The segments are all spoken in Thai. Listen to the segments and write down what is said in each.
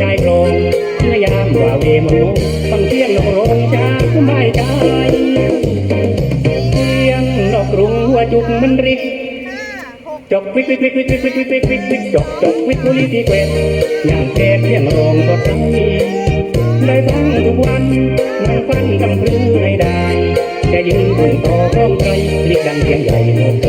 ชายโครงเมื่อยามว่าเวมโนฟังเสียงนกร้องจากไม่ใจเสียงนกกรุงหัวจุกมันริกจกวิกวิกวิกวิกวิกวิกวิกวิกวิกวิกจกจกวิกบุรีที่เกวดยังแค่เพียงรองก็ทั้งนี้ได้ฟังทุกวันนั่งฟังกำพรือในได้จะยืนบนต่อข้องไกลเรียกดังเพียงใหญ่โนก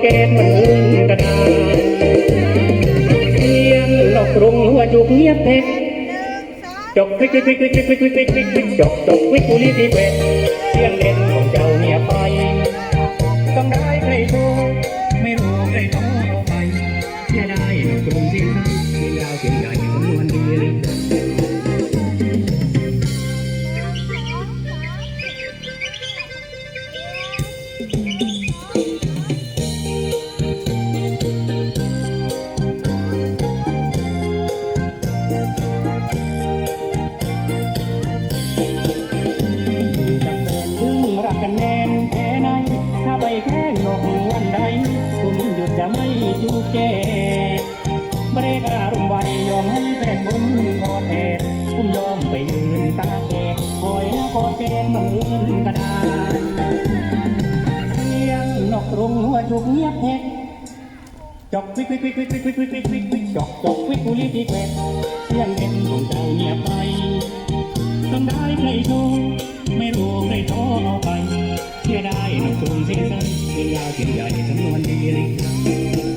เกตมันลืมกระดาษเสียงหลอกรุงหัวจุกเงียบเพชรจกคลิกคลิกคลิกคลิกคลิกคลิกคลิกจกจกคลิกกุลีที่เป็ดเสียงเด่นของเจ้าเงียบไป จะไม่จูเจเบรกอารมณ์ไวยอมให้แฟนผมกอแทนผมยอมไปยืนตาแดดคอยกอดแกนมันอื่นกระดานเสียงนกรงหัวจุกเงียบเพชรจอกวิกวิกวิกวิกวิกวิกวิกวิกวิกวิกจอกจอกวิกกุลีที่เกวเสียงเด่นของเจ้าเงียบไปต้องได้ใครโ laging ganit ang mga lirik